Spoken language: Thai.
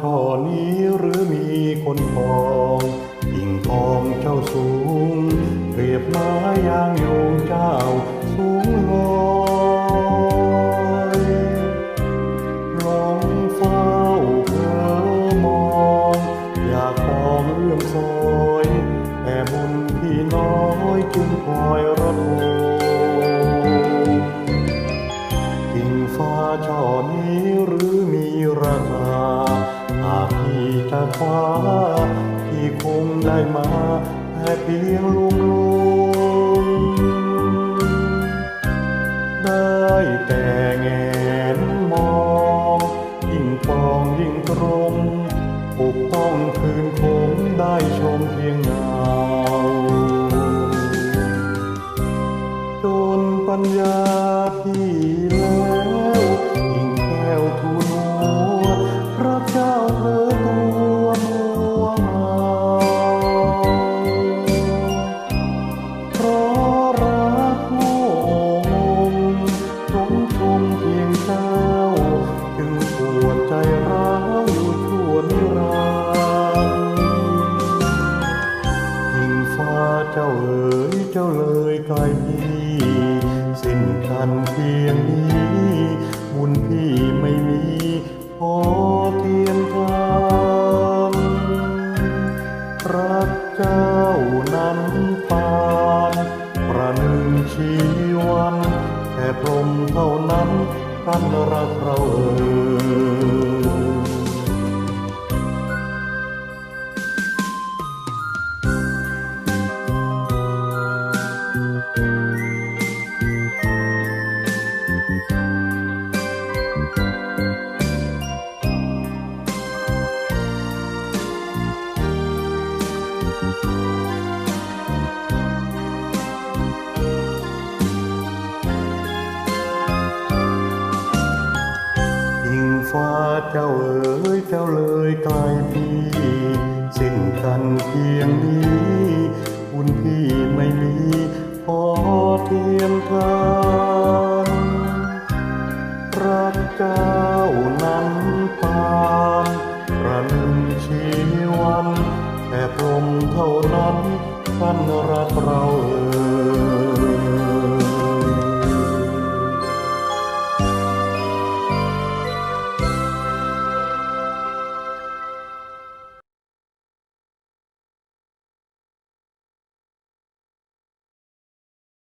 ช่อนี้หรือมีคนทองยิ่งทองเจ้าสูง เปรียบไม้ยางโยงเจ้าสูงลอยลองเฝ้าเธอมองอยากมองเรื่องซอยแต่บุญพี่น้อยจึงคอยระทม ฟ้าช่อนี้หรือมีราคาหากพี่จะคว้าพี่คงได้มาแต่เพียงลุงลุ เจ้าเอ๋ยเจ้าเลยไกลพี่สิ้นกันเพียงนี้บุญพี่ไม่มีพอเทียมทานรักเจ้านั้นปานประหนึ่งชีวัน แต่พรหมเท่านั้นกันรักเราเอ่ เจ้าเอ๋ยเจ้าเลยไกลพี่สิ้นกันเพียงนี้คุณพี่ไม่มีพอเทียมกันรักเจ้านั้นปานรันชีวันแต่พรมเท่านั้นสั้นรักเราเอ๋ย